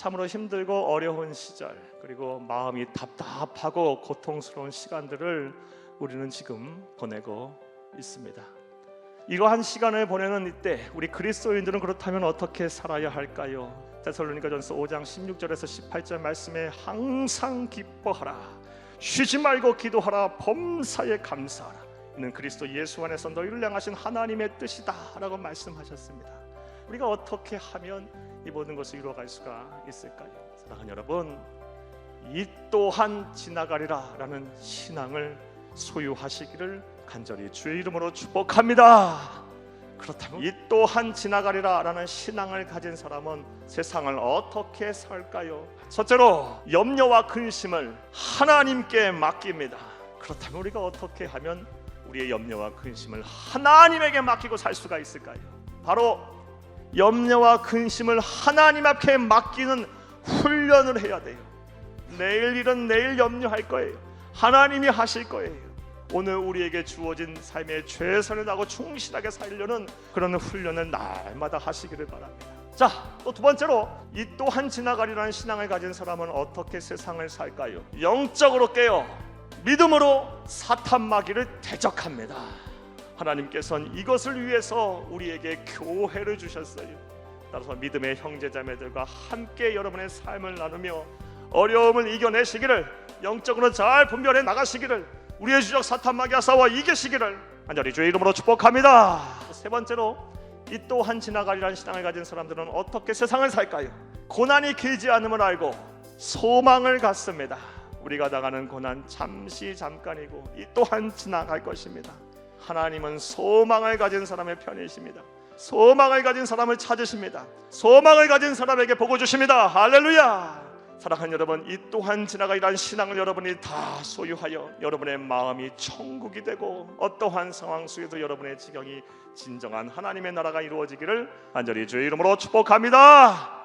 참으로 힘들고 어려운 시절 그리고 마음이 답답하고 고통스러운 시간들을 우리는 지금 보내고 있습니다. 이러한 시간을 보내는 이때 우리 그리스도인들은 그렇다면 어떻게 살아야 할까요? 데살로니가전서 5장 16절에서 18절 말씀에 항상 기뻐하라 쉬지 말고 기도하라 범사에 감사하라 이는 그리스도 예수 안에서 너희를 향하신 하나님의 뜻이다라고 말씀하셨습니다. 우리가 어떻게 하면 이 모든 것을 이루어갈 수가 있을까요? 사랑하는 여러분, 이 또한 지나가리라라는 신앙을 소유하시기를 간절히 주의 이름으로 축복합니다. 그렇다면 이 또한 지나가리라라는 신앙을 가진 사람은 세상을 어떻게 살까요? 첫째로 염려와 근심을 하나님께 맡깁니다. 그렇다면 우리가 어떻게 하면 우리의 염려와 근심을 하나님에게 맡기고 살 수가 있을까요? 바로 염려와 근심을 하나님 앞에 맡기는 훈련을 해야 돼요. 내일 일은 내일 염려할 거예요. 하나님이 하실 거예요. 오늘 우리에게 주어진 삶에 최선을 다하고 충실하게 살려는 그런 훈련을 날마다 하시기를 바랍니다. 자, 또 두 번째로 이 또한 지나가리라는 신앙을 가진 사람은 어떻게 세상을 살까요? 영적으로 깨어 믿음으로 사탄 마귀를 대적합니다. 하나님께서는 이것을 위해서 우리에게 교회를 주셨어요. 따라서 믿음의 형제자매들과 함께 여러분의 삶을 나누며 어려움을 이겨내시기를 영적으로 잘 분별해 나가시기를 우리의 주적 사탄 마귀와 싸워 이기시기를 간절히 주의 이름으로 축복합니다. 세 번째로 이 또한 지나가리라는 신앙을 가진 사람들은 어떻게 세상을 살까요? 고난이 길지 않음을 알고 소망을 갖습니다. 우리가 당하는 고난 잠시 잠깐이고 이 또한 지나갈 것입니다. 하나님은 소망을 가진 사람의 편이십니다. 소망을 가진 사람을 찾으십니다. 소망을 가진 사람에게 복을 주십니다. 할렐루야. 사랑하는 여러분, 이 또한 지나가리라는 신앙을 여러분이 다 소유하여 여러분의 마음이 천국이 되고 어떠한 상황 속에도 여러분의 지경이 진정한 하나님의 나라가 이루어지기를 간절히 주의 이름으로 축복합니다.